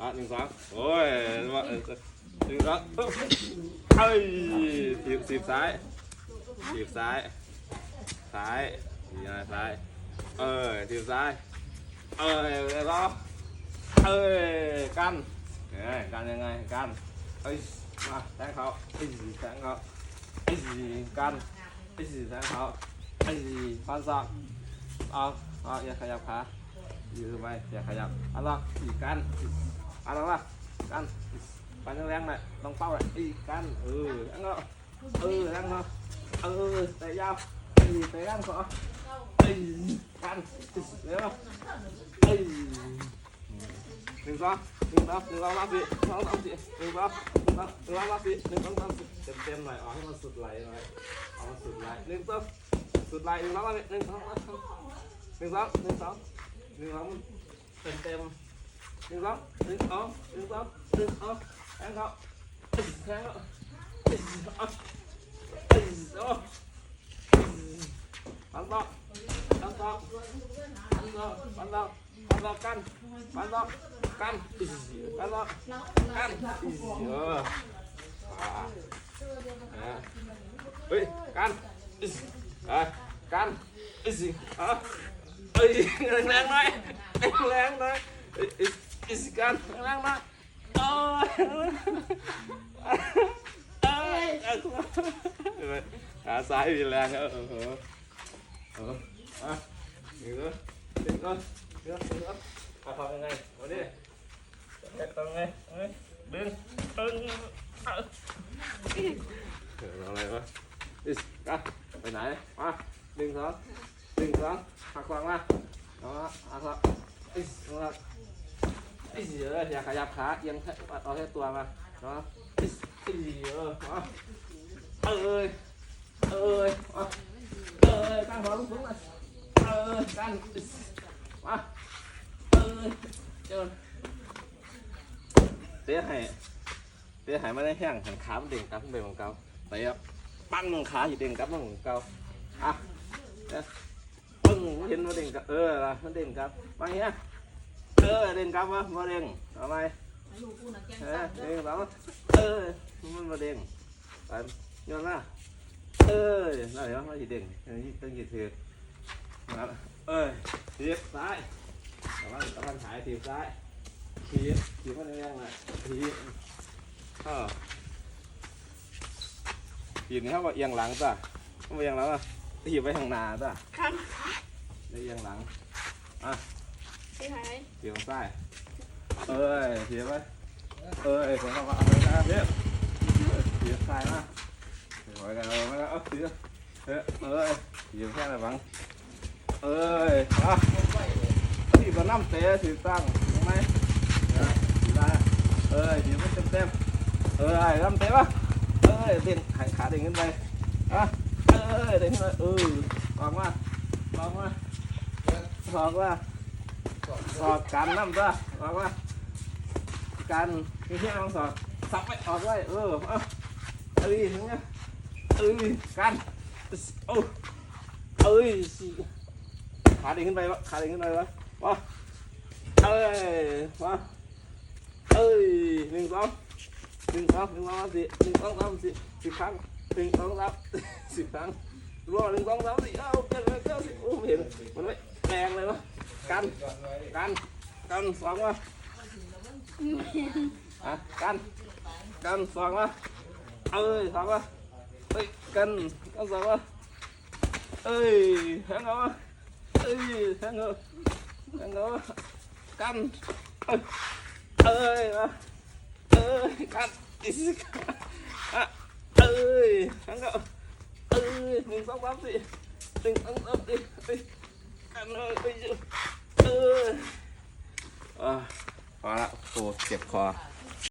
อะหนึ่งสองโอ้ยว่าเออหนึ่งสองปึ๊บเอ้ยถีบถีบซ้ายถีบซ้ายซ้ายถีบซ้ายเออถีบซ้ายเออแล้วก็เอ้ยกันเอ้ยกันยังไงกันเอ้ยมาแทงเขาเอ้ยแทงเขาเอ้ ยกันเอ้ยแทงเขาเอ้ยฟันศอกเอาเอาอย่าขยับขาอยู่ทำไมอย่าขยับเอาลองอีกกันเอาลองละกันฟันแรงๆหน่อยต้องเป้าหน่อยอีกกันเออแทงเขาเออแทงเขาเออเตะยาวเอ้ยเตะกันขอเอ้ยกันเร็วเอ้ยหนึ่งสองหนึ่งสองหนึ่งสองสามสี่สองสามสี่หนึ่งสองหนึ่งสองหนึ่งสองสามสี่หนึ่งสองสามสี่เต็มเต็มหน่อยเอาให้มันสุดไหลหน่อยเอาสุดไหลหนึ่งสองสุดไหลหนึ่งสองสามสี่หนึ่งสองสามสี่หนึ่งสองหนึ่งสอง หนึ่งสองเต็มเต็มๆหนึ่งสองหนึ่งสองหนึ่งสองหนึ่งสองแทงเขา แทงเขาเอ้ยเอาเอ้ยเอาปันต่อปันต่อปันดอกปันดอกปันดอกกันปัน ดอกกันอิสปันดอกกันอิสเอออ่าอ่าเฮ้ยกันอิสองๆหน่อยแรงๆหน่อยอิสอิสกันแรงๆหน่อยโอ้ยเอ้ยเอ้ยขาซ้ายมีแรงเออเออเออเอออะนี่เลยดึงก่อนดึงดึงก่อนเอาทำยังไงมาดิแกะตรงไงเอ้ยดึงดึงเอเดี๋ยวเอาอะไรวะอิสกันไปไหนมาดึงสองดึงสองหักขวางมาเอามาหักขวางอิสเอาละอิสเอออย่าขยับขาเอียงเอาแค่ตัวมาเอามาอิสอิสเออเอ้ยเอ้ยเอ้ยตั้งหัวลงสูงเลยเออกันมาเออเจิญเตะให้เตะให้มาได้แห้งหันขามันเด้งกลับขึ้นไปของเก่าเตะปั้งขาอยู่เด้งกลับมาของเก่าอะ เด้อปึ้งเห็นมาเด้งกลับเออล่ะมันเด้งกลับมาเงี้ยเออเด้งกลับมามาเด้งทำไมลูกกูน่ะแกงเอสัอบเด้เด้องสองเออมันมาเด้งไปโยนมาเออน่าเดี๋ยวมาสิเด้งต้องหยิบถือครับเอ้ยทีบซ้ายกำลังกำลังถ่ายทีบซ้ายทีบทีบมันยังไงทีบเออทีบนี่เขาก็เอียงหลังจ้ะเขาเอียงหลังอะทีบไปข้างหน้าจ้ะครับ แล้วเอียงหลังไปไหนทีบข้างซ้ายเอ้ยทีบไปเอ้ยผมก็เอาไปนะทีบทีบซ้ายมาทีบไปกันเอาไปกันเอาทีบเอ้ยเอ้ยทีบแค่ไหนบ้างเอ้ยอะที่ก็น้ำเตะถือตั้งถูกไหมเออถือได้เอ้ยถือมันเต็มเต็มๆเอ้ยน้ำเตะวะเอ้ยเด้งขาขาเด้งขึ้นไปอะเอ้ยเด้งขึ้นไปเออออกมาออ ออกมาออกกันน้ำตัวออกมากันที่ที่น้องสอดสับไปออกไว้เออเอาเอ้ยถึงเนี้ยเอ้ยกันโอ้เอ้ยสิขาเด้งขึ้นไปวะขาเด้งขึ้นไปวะมาเอ้ยมาเอ้ยหนึ่งสองหนึ่งสองหนึ่งสองสามสี่หนึ่งสองสามสี่สิบครั้งหนึ่งสองสามสิบครั้งรวมหนึ่งสองสามสี่เอ้าเจ็ดแปเก้าสิบโอ้เห็นมันไม่ แรงเลยวะกัน กัน กันสองวะอะกัน กันสองวะเอ้ยสองวะเอ้ยกันกันสองวะเอ้ยแทงเอาวะเอ้ยแทงเอาแทงเอาวะกัน เอ้ยเอเอ้ยกันอีกอะเอ้ยแทงเอาเอ้ยหนึ่งสองสามสี่หนึ่งสองสามสี่ งเลยเอออะพอละโอ้เจ็บคอ